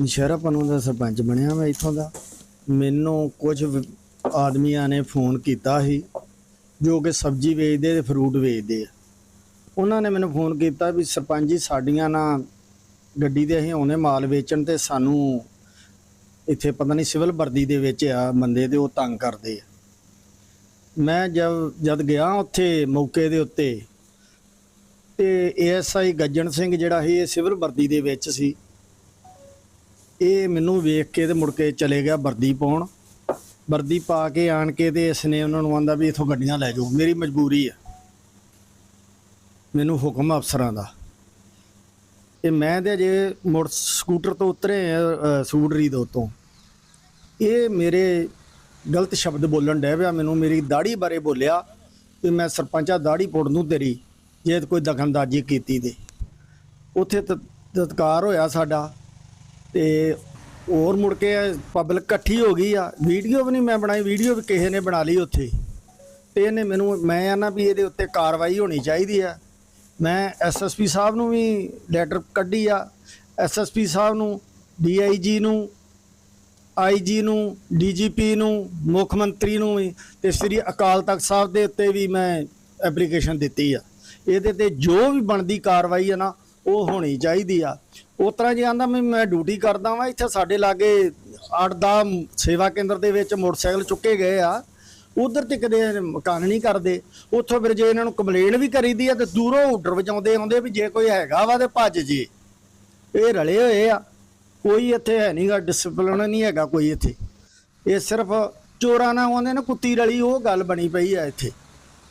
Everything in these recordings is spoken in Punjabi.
ਨਸ਼ਹਿਰਾ ਪਨੂ ਦਾ ਸਰਪੰਚ ਬਣਿਆ ਮੈਂ ਇੱਥੋਂ ਦਾ। ਮੈਨੂੰ ਕੁਝ ਆਦਮੀਆਂ ਨੇ ਫੋਨ ਕੀਤਾ ਸੀ, ਜੋ ਕਿ ਸਬਜ਼ੀ ਵੇਚਦੇ ਤੇ ਫਰੂਟ ਵੇਚਦੇ ਆ। ਉਹਨਾਂ ਨੇ ਮੈਨੂੰ ਫੋਨ ਕੀਤਾ ਵੀ ਸਰਪੰਚ ਜੀ, ਸਾਡੀਆਂ ਨਾ ਗੱਡੀ 'ਤੇ ਅਸੀਂ ਆਉਨੇ ਮਾਲ ਵੇਚਣ ਤੇ ਸਾਨੂੰ ਇੱਥੇ ਪਤਾ ਨਹੀਂ ਸਿਵਲ ਵਰਦੀ ਦੇ ਵਿੱਚ ਆ ਬੰਦੇ ਤੇ ਉਹ ਤੰਗ ਕਰਦੇ ਆ। ਮੈਂ ਜਦ ਜਦ ਗਿਆ ਉੱਥੇ ਮੌਕੇ ਦੇ ਉੱਤੇ, ਤੇ ਏਐਸਆਈ ਗੱਜਣ ਸਿੰਘ ਜਿਹੜਾ ਸੀ, ਇਹ ਸਿਵਲ ਵਰਦੀ ਦੇ ਵਿੱਚ ਸੀ। ਇਹ ਮੈਨੂੰ ਵੇਖ ਕੇ ਤੇ ਮੁੜ ਕੇ ਚਲੇ ਗਿਆ ਵਰਦੀ ਪਾਉਣ। ਵਰਦੀ ਪਾ ਕੇ ਆਣ ਕੇ ਤੇ ਇਸ ਨੇ ਉਹਨਾਂ ਨੂੰ ਆਂਦਾ ਵੀ ਇਥੋਂ ਗੱਡੀਆਂ ਲੈ ਜਾਓ। ਮੇਰੀ ਮਜਬੂਰੀ ਆ। ਮੈਨੂੰ ਹੁਕਮ ਅਫਸਰਾਂ ਦਾ। ਤੇ ਮੈਂ ਤੇ ਅਜੇ ਮੋਟਰ ਸਕੂਟਰ ਤੋਂ ਉਤਰੇ ਆ, ਅ, ਸਕੂਟਰੀ ਦੇ ਉੱਤੋਂ। ਇਹ ਮੇਰੇ ਗਲਤ ਸ਼ਬਦ ਬੋਲਣ ਡਿਆ ਪਿਆ। ਮੈਨੂੰ ਮੇਰੀ ਦਾੜੀ ਬਾਰੇ ਬੋਲਿਆ ਕਿ ਮੈਂ ਸਰਪੰਚਾ ਦਾੜੀ ਪੁੱਟ ਨੂੰ ਤੇਰੀ ਜੇ ਕੋਈ ਦਖਲਅੰਦਾਜ਼ੀ ਕੀਤੀ ਤੇ। ਉੱਥੇ ਤਤਕਾਰ ਹੋਇਆ ਸਾਡਾ। ਤੇ ਹੋਰ ਮੁੜ ਕੇ ਪਬਲਿਕ ਇਕੱਠੀ ਹੋ ਗਈ ਆ। ਵੀਡੀਓ ਵੀ ਨਹੀਂ ਮੈਂ ਬਣਾਈ ਵੀਡੀਓ ਵੀ ਕਿਸੇ ਨੇ ਬਣਾ ਲਈ ਉੱਥੇ। ਤੇ ਇਹਨੇ ਮੈਨੂੰ, ਮੈਂ ਆ ਨਾ ਵੀ ਇਹਦੇ ਉੱਤੇ ਕਾਰਵਾਈ ਹੋਣੀ ਚਾਹੀਦੀ ਆ। ਮੈਂ ਐਸਐਸਪੀ ਸਾਹਿਬ ਨੂੰ ਵੀ ਲੈਟਰ ਕੱਢੀ ਆ। ਐਸਐਸਪੀ ਸਾਹਿਬ ਨੂੰ ਡੀਆਈਜੀ ਨੂੰ ਆਈਜੀ ਨੂੰ ਡੀਜੀਪੀ ਨੂੰ, ਮੁੱਖ ਮੰਤਰੀ ਨੂੰ ਵੀ ਤੇ ਸ੍ਰੀ ਅਕਾਲ ਤਖਤ ਸਾਹਿਬ ਦੇ ਉੱਤੇ ਵੀ ਮੈਂ ਐਪਲੀਕੇਸ਼ਨ ਦਿੱਤੀ ਆ। ਇਹਦੇ ਤੇ ਜੋ ਵੀ ਬਣਦੀ ਕਾਰਵਾਈ ਆ ਨਾ, ਉਹ ਹੋਣੀ ਚਾਹੀਦੀ ਆ। ਉਸ ਤਰ੍ਹਾਂ ਜੇ ਆਂਦਾ ਮੈਂ ਮੈਂ ਡਿਊਟੀ ਕਰਦਾ ਵਾਂ, ਇੱਥੇ ਸਾਡੇ ਲਾਗੇ ਅੱਡ ਦਾ ਸੇਵਾ ਕੇਂਦਰ ਦੇ ਵਿੱਚ ਮੋਟਰਸਾਈਕਲ ਚੁੱਕੇ ਗਏ ਆ, ਉਧਰ ਤੇ ਕਦੇ ਮਕਾਨ ਨਹੀਂ ਕਰਦੇ, ਉੱਥੋਂ ਫਿਰ ਜੇ ਇਹਨਾਂ ਨੂੰ ਕੰਪਲੇਨ ਵੀ ਕਰੀਦੀ ਆ ਤੇ ਦੂਰੋਂ ਹੁੱਡਰ ਵਜਾਉਂਦੇ ਆਉਂਦੇ ਵੀ ਜੇ ਕੋਈ ਹੈਗਾ ਵਾ ਤੇ ਭੱਜ ਜੇ। ਇਹ ਰਲੇ ਹੋਏ ਆ, ਕੋਈ ਇੱਥੇ ਹੈ ਨਹੀਂਗਾ ਡਿਸਪਲਿਨ ਨਹੀਂ ਹੈਗਾ ਕੋਈ ਇੱਥੇ। ਇਹ ਸਿਰਫ ਚੋਰਾਂ ਨਾਲ ਆਉਂਦੇ ਨੇ, ਕੁੱਤੀ ਰਲੀ, ਉਹ ਗੱਲ ਬਣੀ ਪਈ ਆ ਇੱਥੇ।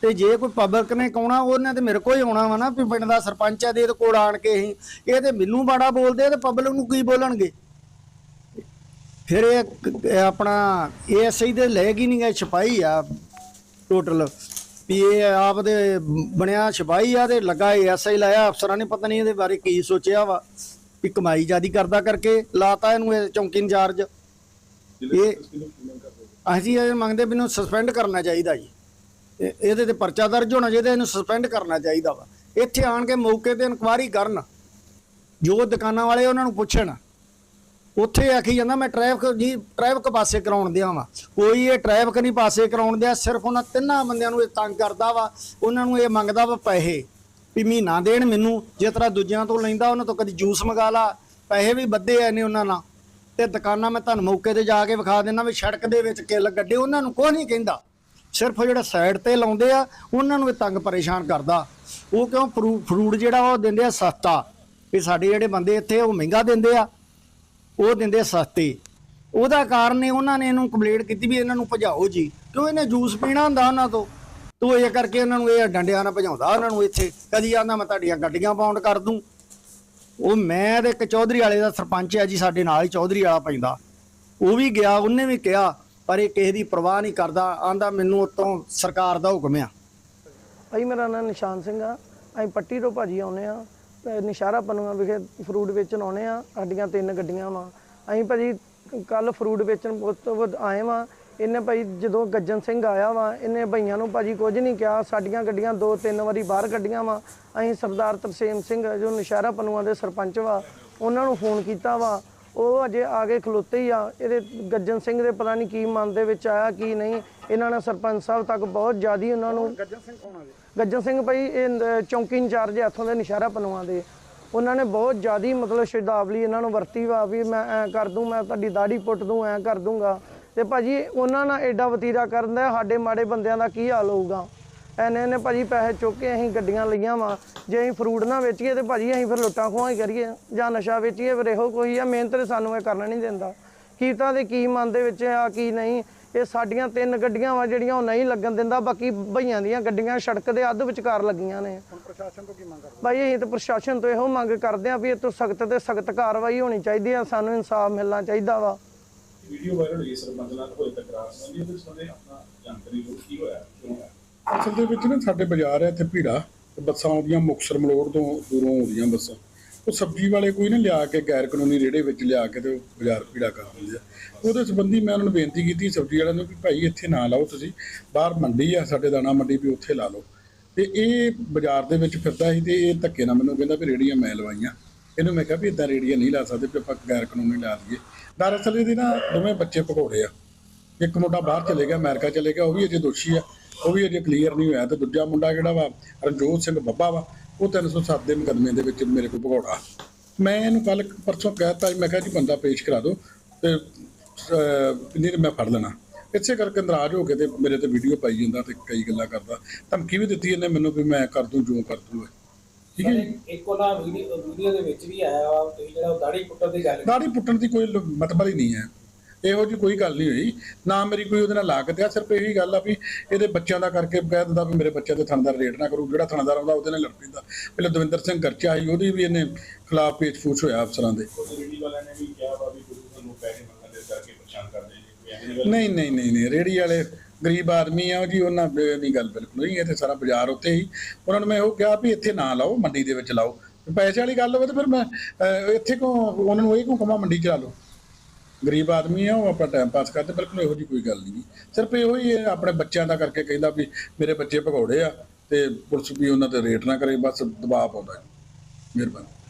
ਤੇ ਜੇ ਕੋਈ ਪਬਲਿਕ ਨੇ ਕਹਣਾ ਉਹਨੇ ਤੇ ਮੇਰੇ ਕੋਲ ਹੀ ਆਉਣਾ ਵਾ ਨਾ ਵੀ ਪਿੰਡ ਦਾ ਸਰਪੰਚ ਆ ਦੇ ਕੋਲ ਆਣ ਕੇ ਅਸੀਂ। ਇਹ ਤੇ ਮੈਨੂੰ ਬਾੜਾ ਬੋਲਦੇ ਤੇ ਪਬਲਿਕ ਨੂੰ ਕੀ ਬੋਲਣਗੇ? ਫਿਰ ਇਹ ਆਪਣਾ ਏਐਸਆਈ ਦੇ ਲੈ ਗਈ ਨਹੀਂ ਗਏ ਛਪਾਈ ਆ ਟੋਟਲ ਵੀ ਇਹ ਆਪ ਦੇ ਬਣਿਆ ਛਪਾਈ ਆ ਤੇ ਲੱਗਾ ਏਐਸਆਈ ਲਾਇਆ ਅਫਸਰਾਂ ਨੇ ਪਤਾ ਨਹੀਂ ਇਹਦੇ ਬਾਰੇ ਕੀ ਸੋਚਿਆ ਵਾ। ਵੀ ਕਮਾਈ ਜਿਆਦੀ ਕਰਦਾ ਕਰਕੇ ਲਾਤਾ ਇਹਨੂੰ ਇਹ ਚੌਂਕੀ ਇੰਚਾਰਜ। ਇਹ ਅਸੀਂ ਇਹ ਮੰਗਦੇ ਵੀ ਇਹਨੂੰ ਸਸਪੈਂਡ ਕਰਨਾ ਚਾਹੀਦਾ ਜੀ। ਇਹ- ਇਹਦੇ ਤੇ ਪਰਚਾ ਦਰਜ ਹੋਣਾ ਚਾਹੀਦਾ, ਇਹਨੂੰ ਸਸਪੈਂਡ ਕਰਨਾ ਚਾਹੀਦਾ ਵਾ। ਇੱਥੇ ਆਣ ਕੇ ਮੌਕੇ ਤੇ ਇਨਕੁਆਇਰੀ ਕਰਨ, ਜੋ ਦੁਕਾਨਾਂ ਵਾਲੇ ਉਹਨਾਂ ਨੂੰ ਪੁੱਛਣ। ਉੱਥੇ ਆਖੀ ਜਾਂਦਾ, ਮੈਂ ਟ੍ਰੈਫਿਕ ਜੀ ਟ੍ਰੈਫਿਕ ਪਾਸੇ ਕਰਾਉਣ ਦਿਆਂ ਵਾ। ਕੋਈ ਇਹ ਟ੍ਰੈਫਿਕ ਨਹੀਂ ਪਾਸੇ ਕਰਾਉਣ ਦਿਆ, ਸਿਰਫ ਉਹਨਾਂ ਤਿੰਨਾਂ ਬੰਦਿਆਂ ਨੂੰ ਇਹ ਤੰਗ ਕਰਦਾ ਵਾ, ਉਹਨਾਂ ਨੂੰ ਇਹ ਮੰਗਦਾ ਵਾ ਪੈਸੇ ਵੀ ਮਹੀਨਾ ਦੇਣ ਮੈਨੂੰ, ਜਿਸ ਤਰ੍ਹਾਂ ਦੂਜਿਆਂ ਤੋਂ ਲੈਂਦਾ, ਉਹਨਾਂ ਤੋਂ ਕਦੀ ਜੂਸ ਮੰਗਾ ਲਾ। ਪੈਸੇ ਵੀ ਵੱਧੇ ਐ ਨੇ ਉਹਨਾਂ ਨਾਲ। ਤੇ ਦੁਕਾਨਾਂ ਮੈਂ ਤੁਹਾਨੂੰ ਮੌਕੇ ਤੇ ਜਾ ਕੇ ਵਿਖਾ ਦਿੰਦਾ ਵੀ ਸੜਕ ਦੇ ਵਿੱਚ ਕਿੱਲ ਗੱਡੇ, ਉਹਨਾਂ ਨੂੰ ਕੋਈ ਨਹੀਂ ਕਹਿੰਦਾ। ਸਿਰਫ ਜਿਹੜਾ ਸਾਈਡ ਤੇ ਲਾਉਂਦੇ ਆ, ਉਹਨਾਂ ਨੂੰ ਇਹ ਤੰਗ ਪਰੇਸ਼ਾਨ ਕਰਦਾ। ਉਹ ਕਿਉਂ ਫਰੂ- ਫਰੂਟ ਜਿਹੜਾ ਉਹ ਦਿੰਦੇ ਆ ਸਸਤਾ। ਵੀ ਸਾਡੇ ਜਿਹੜੇ ਬੰਦੇ ਇੱਥੇ ਉਹ ਮਹਿੰਗਾ ਦਿੰਦੇ ਆ, ਉਹ ਦਿੰਦੇ ਸਸਤੇ। ਉਹਦਾ ਕਾਰਨ ਇਹ, ਉਹਨਾਂ ਨੇ ਇਹਨੂੰ ਕੰਪਲੇਂਟ ਕੀਤੀ ਵੀ ਇਹਨਾਂ ਨੂੰ ਭਜਾਓ ਜੀ। ਕਿਉਂ ਇਹਨੇ ਜੂਸ ਪੀਣਾ ਹੁੰਦਾ ਉਹਨਾਂ ਤੋਂ? ਤੋ ਇਹ ਕਰਕੇ ਇਹਨਾਂ ਨੂੰ ਇਹ ਡੰਡਿਆਂ ਨਾਲ ਭਜਾਉਂਦਾ ਉਹਨਾਂ ਨੂੰ ਇੱਥੇ। ਕਦੀ ਆਂਦਾ ਮੈਂ ਤੁਹਾਡੀਆਂ ਗੱਡੀਆਂ ਪਾਉਂਡ ਕਰ ਦੂੰ। ਉਹ ਮੈਂ ਤੇ ਇੱਕ ਚੌਧਰੀ ਵਾਲੇ ਦਾ ਸਰਪੰਚ ਹੈ ਜੀ, ਸਾਡੇ ਨਾਲ ਹੀ ਚੌਧਰੀ ਵਾਲਾ ਪੈਂਦਾ। ਉਹ ਵੀ ਗਿਆ, ਉਹਨੇ ਵੀ ਕਿਹਾ ਪਰ ਇਹ ਕਿਸੇ ਦੀ ਪਰਵਾਹ ਨਹੀਂ ਕਰਦਾ ਆਂਦਾ ਮੈਨੂੰ ਉੱਤੋਂ ਸਰਕਾਰ ਦਾ ਹੁਕਮ ਆ। ਭਾਈ, ਮੇਰਾ ਨਾਮ ਨਿਸ਼ਾਨ ਸਿੰਘ ਆ। ਅਸੀਂ ਪੱਟੀ ਤੋਂ ਭਾਜੀ ਆਉਨੇ ਆ, ਤੇ ਨਿਸ਼ਾਰਾ ਪਨੂਆ ਵਿਖੇ ਫਰੂਟ ਵੇਚਣ ਆਉਨੇ ਆ, ਸਾਡੀਆਂ ਤਿੰਨ ਗੱਡੀਆਂ ਵਾ। ਅਸੀਂ ਭਾਜੀ ਕੱਲ ਫਰੂਟ ਵੇਚਣ ਉਸ ਆਏ ਵਾ। ਇਹਨੇ ਭਾਈ, ਜਦੋਂ ਗੱਜਨ ਸਿੰਘ ਆਇਆ ਵਾ, ਇਹਨੇ ਭਈਆਂ ਨੂੰ ਭਾਜੀ ਕੁਝ ਨਹੀਂ ਕਿਹਾ। ਸਾਡੀਆਂ ਗੱਡੀਆਂ ਦੋ ਤਿੰਨ ਵਾਰੀ ਬਾਹਰ ਕੱਢੀਆਂ ਵਾ। ਅਸੀਂ ਸਰਦਾਰ ਤਰਸੇਮ ਸਿੰਘ, ਜੋ ਨਿਸ਼ਾਰਾ ਪਨੂਆ ਦੇ ਸਰਪੰਚ ਵਾ, ਉਹਨਾਂ ਨੂੰ ਫੋਨ ਕੀਤਾ ਵਾ। ਉਹ ਅਜੇ ਆ ਕੇ ਖਲੋਤੇ ਹੀ ਆ। ਇਹਦੇ ਗੱਜਨ ਸਿੰਘ ਦੇ ਪਤਾ ਨਹੀਂ ਕੀ ਮਨ ਦੇ ਵਿੱਚ ਆਇਆ ਕੀ ਨਹੀਂ। ਇਹਨਾਂ ਨੇ ਸਰਪੰਚ ਸਾਹਿਬ ਤੱਕ ਬਹੁਤ ਜ਼ਿਆਦੀ ਉਹਨਾਂ ਨੂੰ ਗੱਜਨ ਸਿੰਘ ਕੌਣ ਆ ਗੱਜਨ ਸਿੰਘ ਭਾਈ ਇਹ ਚੌਂਕੀ ਇੰਚਾਰਜ ਇੱਥੋਂ ਦੇ ਨਿਸ਼ਾਰਾ ਪਨੂਆਂ ਦੇ। ਉਹਨਾਂ ਨੇ ਬਹੁਤ ਜ਼ਿਆਦੀ ਮਤਲਬ ਸ਼ਰਧਾਵਲੀ ਇਹਨਾਂ ਨੂੰ ਵਰਤੀ ਵਾ ਵੀ ਮੈਂ ਐ ਕਰ ਦੂੰ ਮੈਂ ਤੁਹਾਡੀ ਦਾੜੀ ਪੁੱਟ ਦੂੰ ਐ ਕਰ ਦੂੰਗਾ। ਤੇ ਭਾਜੀ ਉਹਨਾਂ ਨਾਲ ਐਡਾ ਵਤੀਰਾ ਕਰਨ ਦਾ ਸਾਡੇ ਮਾੜੇ ਬੰਦਿਆਂ ਦਾ ਕੀ ਹਾਲ ਹੋਊਗਾ? ਐਨੇ ਨੇ ਭਾਜੀ ਪੈਸੇ ਚੁੱਕ ਕੇ ਅਸੀਂ ਗੱਡੀਆਂ ਲਈਆਂ ਵਾ। ਜੇ ਅਸੀਂ ਫਰੂਟ ਨਾ ਵੇਚੀਏ ਤੇ ਭਾਜੀ ਅਸੀਂ ਫਿਰ ਲੁੱਟਾਂ ਖੋਹਾਂ ਹੀ ਕਰੀਏ। ਜਾਂ ਨਸ਼ਾ ਵੇਚੀਏ ਫਿਰ ਇਹੋ ਕੋਈ ਆ ਮਿਹਨਤ ਤੇ ਸਾਨੂੰ ਇਹ ਕਰਨਾ ਨਹੀਂ ਦਿੰਦਾ। ਕੀਤਾਂ ਦੇ ਕੀ ਮਨ ਦੇ ਵਿੱਚ ਆ ਕੀ ਨਹੀਂ? ਇਹ ਸਾਡੀਆਂ ਤਿੰਨ ਗੱਡੀਆਂ ਵਾ ਜਿਹੜੀਆਂ ਉਹ ਨਹੀਂ ਲੱਗਣ ਦਿੰਦਾ ਬਾਕੀ ਭਈਆਂ ਦੀਆਂ ਗੱਡੀਆਂ ਸੜਕ ਦੇ ਅੱਧ ਵਿਚਕਾਰ ਲੱਗੀਆਂ ਨੇ। ਹੁਣ ਪ੍ਰਸ਼ਾਸਨ ਤੋਂ ਕੀ ਮੰਗ ਕਰਦੇ? ਭਾਈ ਅਸੀਂ ਤਾਂ ਪ੍ਰਸ਼ਾਸਨ ਤੋਂ ਇਹੋ ਮੰਗ ਕਰਦੇ ਆ ਵੀ ਇਹ ਤੋਂ ਸਖਤ ਤੇ ਸਖਤ ਕਾਰਵਾਈ ਹੋਣੀ ਚਾਹੀਦੀ ਆ ਸਾਨੂੰ ਇਨਸਾਫ ਮਿਲਣਾ ਚਾਹੀਦਾ ਵਾ। ਵੀਡੀਓ ਵਾਇਰਲ ਹੋਈ ਸਰਪੰਚ ਨਾਲ ਹੋਏ ਤਕਰਾਰ ਸੰਬੰਧੀ ਉਹਦੇ ਸੰਬੰਧੀ ਆਪਣਾ ਜਾਣਕਾਰੀ ਕੀ ਹੋਇਆ ਕਿਉਂ ਹੋਇਆ? ਅਸਲ ਦੇ ਵਿੱਚ ਨਾ ਸਾਡੇ ਬਾਜ਼ਾਰ ਹੈ ਇੱਥੇ ਭੀੜਾ ਬੱਸਾਂ ਆਉਂਦੀਆਂ ਮੁਕਸਰ ਮਲੋੜ ਤੋਂ ਦੂਰੋਂ ਆਉਂਦੀਆਂ ਬੱਸਾਂ। ਉਹ ਸਬਜ਼ੀ ਵਾਲੇ ਕੋਈ ਨਾ ਲਿਆ ਕੇ ਗੈਰ ਕਾਨੂੰਨੀ ਰੇੜੇ ਵਿੱਚ ਲਿਆ ਕੇ ਤੇ ਉਹ ਬਾਜ਼ਾਰ ਭੀੜਾ ਕਰ ਦਿੰਦੇ ਆ। ਉਹਦੇ ਸੰਬੰਧੀ ਮੈਂ ਉਹਨਾਂ ਨੂੰ ਬੇਨਤੀ ਕੀਤੀ ਸਬਜ਼ੀ ਵਾਲਿਆਂ ਨੂੰ ਕਿ ਭਾਈ ਇੱਥੇ ਨਾ ਲਾਓ ਤੁਸੀਂ, ਬਾਹਰ ਮੰਡੀ ਆ, ਸਾਡੇ ਦਾਣਾ ਮੰਡੀ ਵੀ ਉੱਥੇ ਲਾ ਲਓ। ਤੇ ਇਹ ਬਾਜ਼ਾਰ ਦੇ ਵਿੱਚ ਫਿਰਦਾ ਸੀ ਤੇ ਇਹ ਧੱਕੇ ਨਾਲ ਮੈਨੂੰ ਕਹਿੰਦਾ ਵੀ ਰੇੜੀਆਂ ਮੈਂ ਲਵਾਈਆਂ। ਇਹਨੂੰ ਮੈਂ ਕਿਹਾ ਵੀ ਇਦਾਂ ਰੇੜੀਆਂ ਨਹੀਂ ਲਾ ਸਕਦੇ ਵੀ ਆਪਾਂ ਗੈਰ ਕਾਨੂੰਨੀ ਲਾ ਲਈਏ ਦਰਅਸਲ ਇਹਦੇ ਨਾ ਦੋਵੇਂ ਬੱਚੇ ਭਗੌੜੇ ਆ। ਇੱਕ ਮੁੰਡਾ ਬਾਹਰ ਚਲੇ ਗਿਆ, ਅਮਰੀਕਾ ਚਲੇ ਗਿਆ, ਉਹ ਵੀ ਅਜੇ ਦੋਸ਼ੀ ਆ। ਉਹ ਵੀ ਅਜੇ ਕਲੀਅਰ ਨਹੀਂ ਹੋਇਆ ਤੇ ਦੂਜਾ ਮੁੰਡਾ ਜਿਹੜਾ ਵਾ ਰਣਜੋਤ ਸਿੰਘ ਬੱਬਾ ਵਾ ਉਹ 307 ਦੇ ਮੁਕੱਦਮੇ ਦੇ ਵਿੱਚ ਮੇਰੇ ਕੋਲ ਭਗੌੜਾ। ਮੈਂ ਇਹਨੂੰ ਕੱਲ ਪਰਸੋਂ ਕਹਿਤਾ ਮੈਂ ਕਿਹਾ ਜੀ ਬੰਦਾ ਪੇਸ਼ ਕਰਾ ਦਿਓ ਤੇ ਨਹੀਂ ਮੈਂ ਫੜ ਲੈਣਾ। ਇਸੇ ਕਰਕੇ ਨਾਰਾਜ਼ ਹੋ ਕੇ ਤੇ ਮੇਰੇ ਤੇ ਵੀਡੀਓ ਪਾਈ ਜਾਂਦਾ ਤੇ ਕਈ ਗੱਲਾਂ ਕਰਦਾ। ਧਮਕੀ ਵੀ ਦਿੱਤੀ ਇਹਨੇ ਮੈਨੂੰ ਵੀ ਮੈਂ ਕਰ ਦੂੰ ਜੋ ਕਰ ਦੂੰ। ਠੀਕ ਹੈ ਇੱਕ ਉਹਨਾਂ ਵੀਡੀਓ ਦੇ ਵਿੱਚ ਵੀ ਆਇਆ ਤੁਸੀਂ ਜਿਹੜਾ ਦਾੜੀ ਪੁੱਟਣ ਦੀ ਗੱਲ ਦਾੜੀ ਪੁੱਟਣ ਦੀ ਕੋਈ ਮਤਲਬ ਹੀ ਨਹੀਂ ਹੈ। ਇਹੋ ਜੀ ਕੋਈ ਗੱਲ ਨਹੀਂ ਹੋਈ। ਨਾ ਮੇਰੀ ਕੋਈ ਉਹਦੇ ਨਾਲ ਲਾਗਤ ਆ, ਸਿਰਫ ਇਹੀ ਗੱਲ ਆ ਵੀ ਇਹਦੇ ਬੱਚਿਆਂ ਦਾ ਕਰਕੇ ਕਹਿ ਦਿੰਦਾ ਵੀ ਮੇਰੇ ਬੱਚਿਆਂ ਤੇ ਥਾਣੇਦਾਰ ਰੇਟ ਨਾ ਕਰੂ, ਜਿਹੜਾ ਥਣਦਾਰ ਆਉਂਦਾ ਉਹਦੇ ਨਾਲ ਲੜ ਪੈਂਦਾ। ਪਹਿਲਾਂ ਦਵਿੰਦਰ ਸਿੰਘ ਗਰਚਾ ਸੀ, ਉਹਦੀ ਵੀ ਇਹਨੇ ਖਿਲਾਫ ਪੇਚ ਫੂਚ ਹੋਇਆ ਅਫਸਰਾਂ ਦੇ। ਨਹੀਂ ਨਹੀਂ ਨਹੀਂ ਨਹੀਂ, ਰੇੜੀ ਵਾਲੇ ਗਰੀਬ ਆਦਮੀ ਆ ਜੀ, ਉਹਨਾਂ ਦੀ ਗੱਲ ਬਿਲਕੁਲ ਨਹੀਂ ਇਹ ਤੇ ਸਾਰਾ ਬਾਜ਼ਾਰ ਉੱਤੇ ਹੀ। ਉਹਨਾਂ ਨੂੰ ਮੈਂ ਉਹ ਕਿਹਾ ਵੀ ਇੱਥੇ ਨਾ ਲਾਓ, ਮੰਡੀ ਦੇ ਵਿੱਚ ਲਾਓ। ਪੈਸੇ ਵਾਲੀ ਗੱਲ ਹੋਵੇ ਤਾਂ ਫਿਰ ਮੈਂ ਇੱਥੇ ਕੋ ਉਹਨਾਂ ਨੂੰ ਇਹ ਕੋ ਕਮਾ ਮੰਡੀ ਚ ਲਾ ਲਓ। ਗਰੀਬ ਆਦਮੀ ਆ, ਉਹ ਆਪਣਾ ਟਾਈਮ ਪਾਸ ਕਰਦੇ, ਬਿਲਕੁਲ ਇਹੋ ਜੀ ਕੋਈ ਗੱਲ ਨਹੀਂ ਸਿਰਫ ਇਹੋ ਹੀ ਇਹ ਆਪਣੇ ਬੱਚਿਆਂ ਦਾ ਕਰਕੇ ਕਹਿੰਦਾ ਵੀ ਮੇਰੇ ਬੱਚੇ ਭਗੌੜੇ ਆ ਤੇ ਪੁਲਿਸ ਵੀ ਉਹਨਾਂ ਤੇ ਰੇਟ ਨਾ ਕਰੇ, ਬਸ ਦਬਾਅ ਪਾਉਂਦਾ ਮਿਹਰਬਾਨੀ।